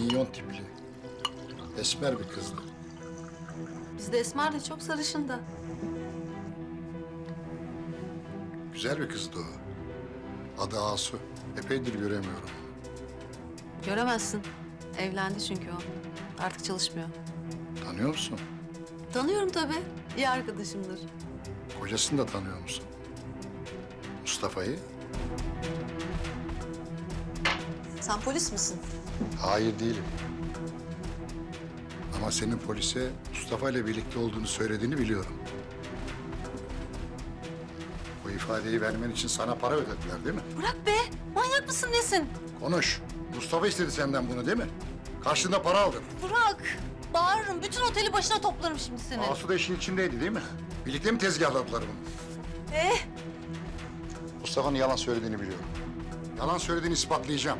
Minyon tipli. Esmer bir kızdı. Bizde Esmer de çok sarışın da. Güzel bir kızdı o. Adı Asu. Epeydir göremiyorum. Göremezsin. Evlendi çünkü o. Artık çalışmıyor. Tanıyor musun? Tanıyorum tabii. İyi arkadaşımdır. Kocasını da tanıyor musun? Mustafa'yı? Sen polis misin? Hayır değilim. Ama senin polise Mustafa ile birlikte olduğunu söylediğini biliyorum. Bu ifadeyi vermen için sana para ödediler değil mi? Bırak be. Manyak mısın nesin? Konuş. Mustafa istedi senden bunu değil mi? Karşında para aldın. Bırak. Bağırırım. Bütün oteli başına toplarım şimdi seni. Asu da işin içindeydi değil mi? Birlikte mi tezgahladılar bunu? Eh. Mustafa'nın yalan söylediğini biliyorum. Yalan söylediğini ispatlayacağım.